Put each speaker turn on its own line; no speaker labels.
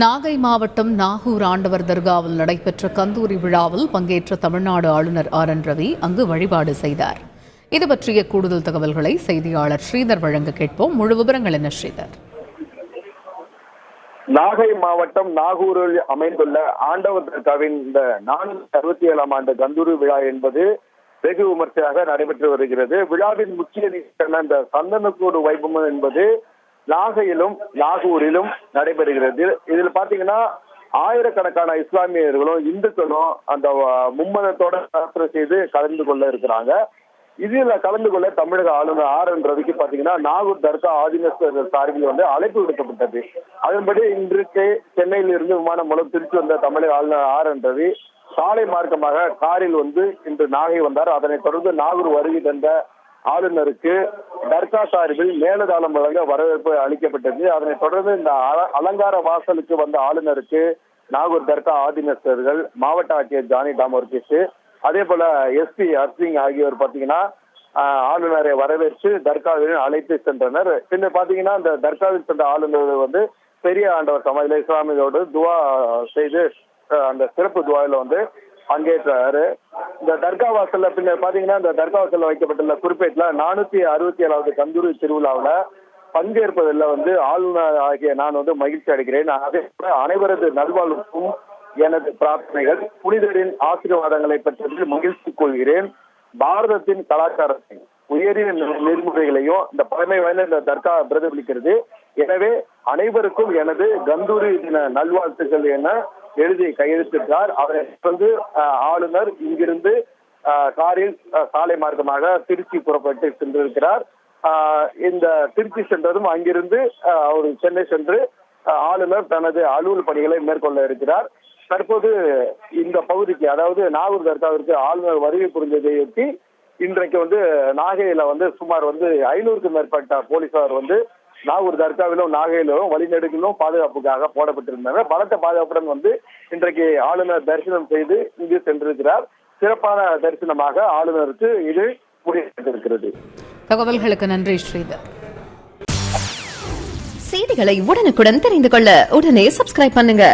நாகை மாவட்டம் நாகூர் ஆண்டவர் தர்காவில் நடைபெற்ற கந்தூரி விழாவில் பங்கேற்ற தமிழ்நாடு ஆளுநர் ஆர் என் ரவி அங்கு வழிபாடு செய்தார். இது பற்றிய கூடுதல் தகவல்களை செய்தியாளர் ஸ்ரீதர் வழங்க கேட்போம். முழு விவரங்கள் என்ன ஸ்ரீதர்?
நாகை மாவட்டம் நாகூரில் அமைந்துள்ள ஆண்டவர் தர்காவின் இந்த நானூத்தி அறுபத்தி ஏழாம் ஆண்டு கந்தூரி விழா என்பது வெகு விமர்சையாக நடைபெற்று வருகிறது. விழாவின் முக்கிய நிகழ்ச்சியான இந்த சந்தனக்கூடு வைபவம் என்பது நாகையிலும் நாகூரிலும் நடைபெறுகிறது. இதில் பாத்தீங்கன்னா ஆயிரக்கணக்கான இஸ்லாமியர்களும் இந்துக்களும் அந்த மும்மதத்தோட பிரார்த்தனை செய்து கலந்து கொள்ள இருக்கிறாங்க. இதுல கலந்து கொள்ள தமிழக ஆளுநர் ஆர் என் ரவிக்கு பாத்தீங்கன்னா நாகூர் தர்கா ஆதினஸ்வரர் சார்பில் வந்து அழைப்பு விடுக்கப்பட்டது. அதன்படி இன்றைக்கு சென்னையில் இருந்து விமானம் மூலம் திருச்சி வந்த தமிழக ஆளுநர் ஆர் என் ரவி சாலை மார்க்கமாக காரில் வந்து இன்று நாகை வந்தார். அதனைத் தொடர்ந்து நாகூர் வருகை தந்த ஆளுநருக்கு தர்கா சார்பில் மேலதானம் வழங்க வரவேற்பு அளிக்கப்பட்டது. அதனைத் தொடர்ந்து இந்த அல- அலங்கார வாசலுக்கு வந்த ஆளுநருக்கு நாகூர் தர்கா ஆதினஸ்தர்கள் மாவட்ட ஆட்சியர் ஜானி டாமோர்கிஸ் அதே போல எஸ்பி அர்சிங் ஆகியோர் பாத்தீங்கன்னா ஆளுநரை வரவேற்று தர்காவில் அழைத்து சென்றனர். பின்னர் பாத்தீங்கன்னா இந்த தர்காவில் சென்ற ஆளுநர் வந்து பெரிய ஆண்டவர் சமாதியில இஸ்லாமியோடு துவா செய்து அந்த சிறப்பு துவாயில வந்து பங்கேற்றாரு. இந்த தர்கா வாசல்ல பின்னர் பாத்தீங்கன்னா இந்த தர்கா வாசல்ல வைக்கப்பட்டுள்ள குறிப்பேட்டுல நானூத்தி அறுபத்தி ஏழாவது கந்தூரி திருவிழாவில் பங்கேற்பதில் வந்து ஆளுநர் ஆகிய நான் வந்து மகிழ்ச்சி அடைகிறேன். அதே போல அனைவரது நல்வாழ்வுக்கும் எனது பிரார்த்தனைகள். புனிதரின் ஆசீர்வாதங்களை பெற்றதில் மகிழ்ச்சி கொள்கிறேன். பாரதத்தின் கலாச்சாரத்தை உயரிய நெறிமுறைகளையும் இந்த பழமை வாய்ந்த இந்த தர்கா பிரதிபலிக்கிறது. எனவே அனைவருக்கும் எனது கந்தூரி தின நல்வாழ்த்துக்கள் என எழுதி கையெழுத்திட்டார். அவரை வந்து ஆளுநர் இங்கிருந்து காரில் சாலை மார்க்கமாக திருச்சி புறப்பட்டு சென்றிருக்கிறார். இந்த திருச்சி சென்றதும் அங்கிருந்து அவர் சென்னை சென்று ஆளுநர் தனது அலுவல் பணிகளை மேற்கொள்ள இருக்கிறார். தற்போது இந்த பகுதிக்கு அதாவது நாகூர் தர்காவிற்கு ஆளுநர் வருகை புரிந்ததையொட்டி இன்றைக்கு வந்து நாகையில வந்து சுமார் வந்து ஐநூறுக்கும் மேற்பட்ட போலீசார் வந்து நாகூர் தர்காவிலும் நாகையிலும் வழிநெடுகிலும் பாதுகாப்புக்காக போடப்பட்டிருந்தாங்க பலத்த பாதுகாப்புடன் வந்து இன்றைக்கு ஆளுநர் தரிசனம் செய்து இங்கு சென்றிருக்கிறார். சிறப்பான தரிசனமாக ஆளுநருக்கு இது முடிவெடுத்திருக்கிறது
தகவல்களுக்கு நன்றி ஸ்ரீதர்.
செய்திகளை உடனுக்குடன் தெரிந்து கொள்ள உடனே சப்ஸ்கிரைப் பண்ணுங்க.